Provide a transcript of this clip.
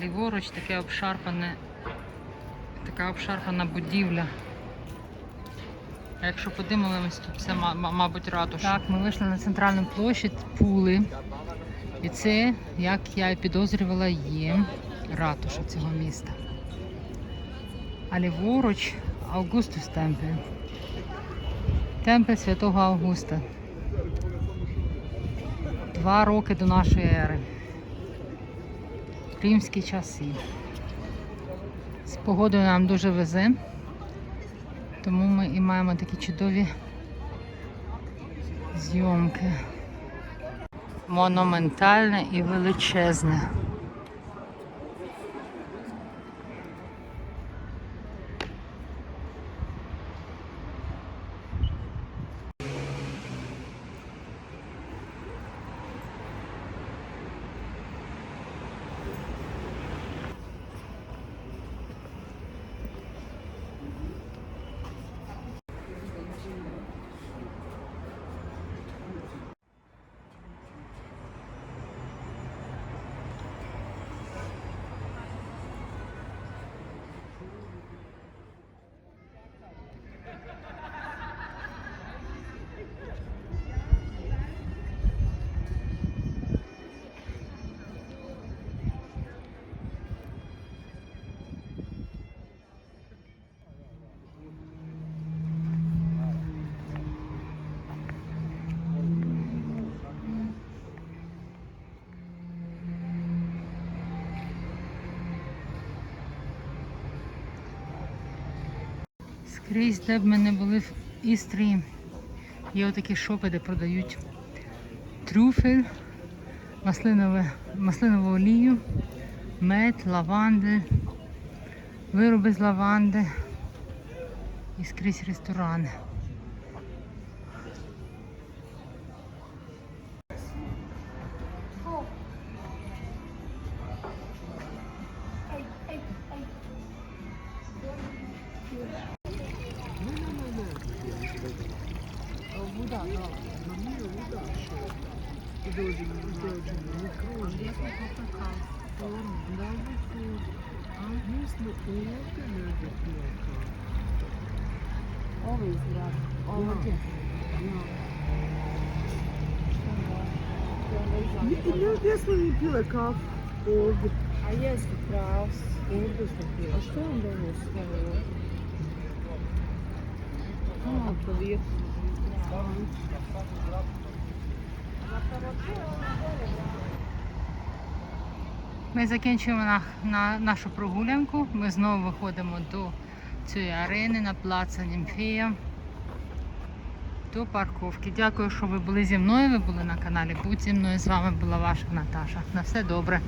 Ліворуч таке обшарпане, така обшарпана будівля. А якщо подивимось, то це, ма- ма- мабуть, ратуша. Так, ми вийшли на центральну площадь Пули. І це, як я і підозрювала, є ратуша цього міста. А ліворуч Августус Темпель. Темпель святого Августа. Два роки до нашої ери. Римські часи. З погодою нам дуже везе, тому ми і маємо такі чудові зйомки. Монументальне і величезне. Скрізь, де б ми не були в Істрії, є отакі шопи, де продають трюфель, маслинове, маслинову олію, мед, лаванди, вироби з лаванди і скрізь ресторани. dördünün dördünün mikroorganizma. Always love, all yeah. again. Yeah. Nigdy nie odniosłem mi piłek kaw. A jest kraus. A co on do nas miało? No, to jest. Ми закінчуємо на, на нашу прогулянку. Ми знову виходимо до цієї арени на плаца Німфія До парковки. Дякую, що ви були зі мною. Ви були на каналі Будь зі мною. З вами була ваша Наташа. На все добре.